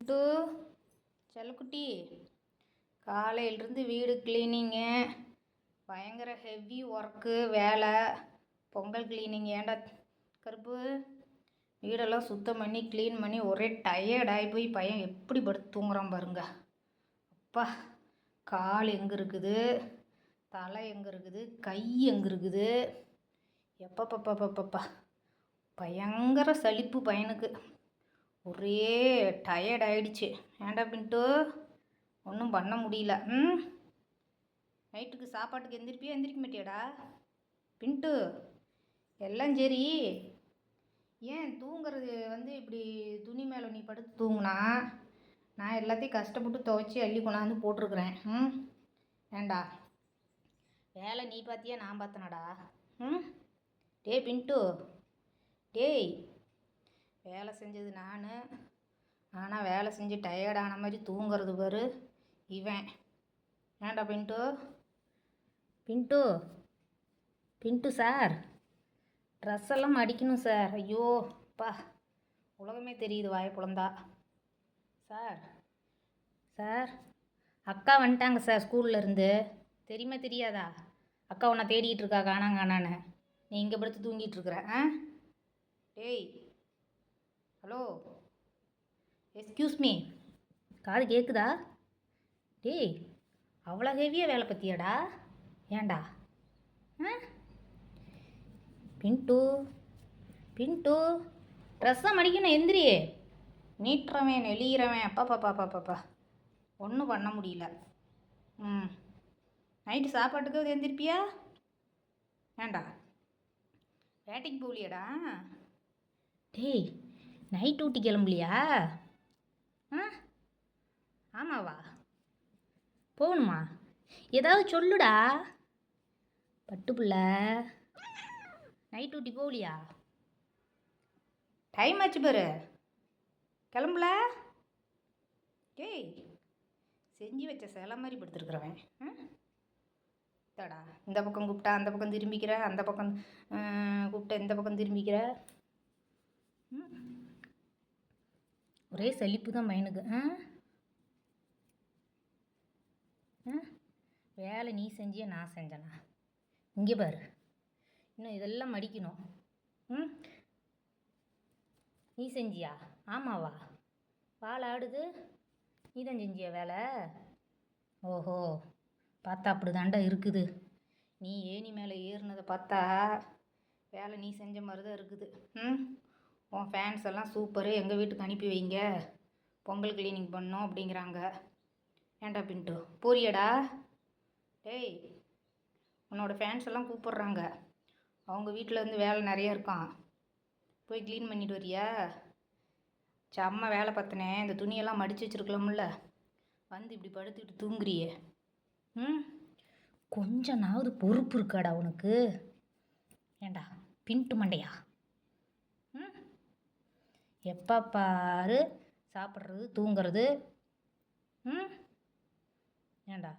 Good செல்லக்குட்டி காலையிலேருந்து வீடு க்ளீனிங்கு பயங்கர ஹெவி ஒர்க்கு வேலை. பொங்கல் க்ளீனிங் ஏன்டா கருப்பு? வீடெல்லாம் சுத்தம் பண்ணி க்ளீன் பண்ணி ஒரே டயர்டாகி போய் பையன் எப்படி படுத்து தூங்குறான் பாருங்க. அப்பா கால் எங்கே இருக்குது? தலை எங்கே இருக்குது? கை எங்கே இருக்குது? எப்பப்பப்பப்பப்பா பயங்கர சலிப்பு பையனுக்கு. ஒரே டயர்ட் ஆயிடுச்சு. ஏன்டா பின்ட்டு? ஒன்றும் பண்ண முடியல. ம்? நைட்டுக்கு சாப்பாட்டுக்கு எந்திரிப்பியா எந்திரிக்க மாட்டியாடா? பின்ட்டு எல்லாம் சரி. ஏன் தூங்குறது வந்து இப்படி துணி மேலே நீ படுத்து தூங்குனா? நான் எல்லாத்தையும் கஷ்டப்பட்டு துவைச்சி அள்ளி கொண்டாந்து போட்டிருக்குறேன். ம்? ஏண்டா? வேலை நீ பார்த்தியா நான் பார்த்தனடா ம்? டே பின்ட்டு. டேய் வேலை செஞ்சது நான். ஆனால் வேலை செஞ்சு டயர்டான மாதிரி தூங்குறது பாரு. இவன். ஏன்டா பின்ட்டு பின்ட்டு பின்ட்டு சார். ட்ரெஸ் எல்லாம் அடிக்கணும் சார். ஐயோ பா உலகமே தெரியுது வாய புலந்தா. சார். சார். அக்கா வந்துட்டாங்க சார் ஸ்கூல்லேருந்து தெரியுமா தெரியாதா? அக்கா உன்னை தேடிகிட்டு இருக்கா காணாங்க காணான்னு. நீ இங்கே படுத்து தூங்கிட்டு இருக்கிற ஆ? டேய். ஹலோ? எஸ்கியூஸ் மீ காது கேட்குதா டேய் அவ்வளோ ஹெவியாக வேலை பற்றியாடா ஏண்டா ஆ? பின்ட்டு பின்ட்டு ட்ரெஸ்ஸாக மடிக்கணும் எந்திரியே நீட்டுறவன் நெளிகிறவன் அப்பா பாப்பா பாப்பா ஒன்றும் பண்ண முடியல. ம். நைட்டு சாப்பாட்டுக்கு எந்திரிப்பியா? ஏன்டா? வேட்டைக்கு போகலியாடா? டேய் நைட் ஊட்டி கிளம்பலையா? ஆ? ஆமாவா? போகணுமா? ஏதாவது சொல்லுடா. பட்டு நைட் ஊட்டி போகலையா? டைம் ஆச்சு பாரு. கிளம்பல? டேய் செஞ்சு வச்ச சில மாதிரி படுத்துருக்குறவன். தடா இந்த பக்கம் கூப்பிட்டா அந்த பக்கம் திரும்பிக்கிற அந்த பக்கம் கூப்பிட்டா இந்த பக்கம் திரும்பிக்கிற. ம். ஒரே சலிப்பு தான் பையனுக்கு ஆ? ஆ? வேலை நீ செஞ்சிய நான் செஞ்சேனா? இங்கே பாரு. இன்னும் இதெல்லாம் மடிக்கணும். ம்? நீ செஞ்சியா? ஆமாவா? பால் ஆடுது. நீ தான் செஞ்சியா வேலை? ஓஹோ. பார்த்தா அப்படி தாண்டா இருக்குது. நீ ஏணி மேலே ஏறினதை பார்த்தா வேலை நீ செஞ்ச மாதிரி தான் இருக்குது. ம்? உன் ஃபேன்ஸ் எல்லாம் சூப்பரு எங்கள் வீட்டுக்கு அனுப்பி வைங்க. பொங்கல் க்ளீனிங் பண்ணோம் அப்படிங்கிறாங்க. ஏன்டா பின்ட்டு போறியடா டேய் உன்னோட ஃபேன்ஸ் எல்லாம் கூப்பிட்றாங்க. அவங்க வீட்டில் இருந்து வேலை நிறைய இருக்கான். போய் க்ளீன் பண்ணிட்டு வரியா? செம்ம வேலை பார்த்தனே இந்த துணியெல்லாம் மடித்து வச்சிருக்கலாம்ல. வந்து இப்படி படுத்துக்கிட்டு தூங்குறியே. ம்? கொஞ்சனாவது பொறுப்பு இருக்காடா உனக்கு. ஏண்டா பின்ட்டு மண்டையா? எப்போ பாரு சாப்பிட்றது தூங்குறது ம்? ஏண்டா?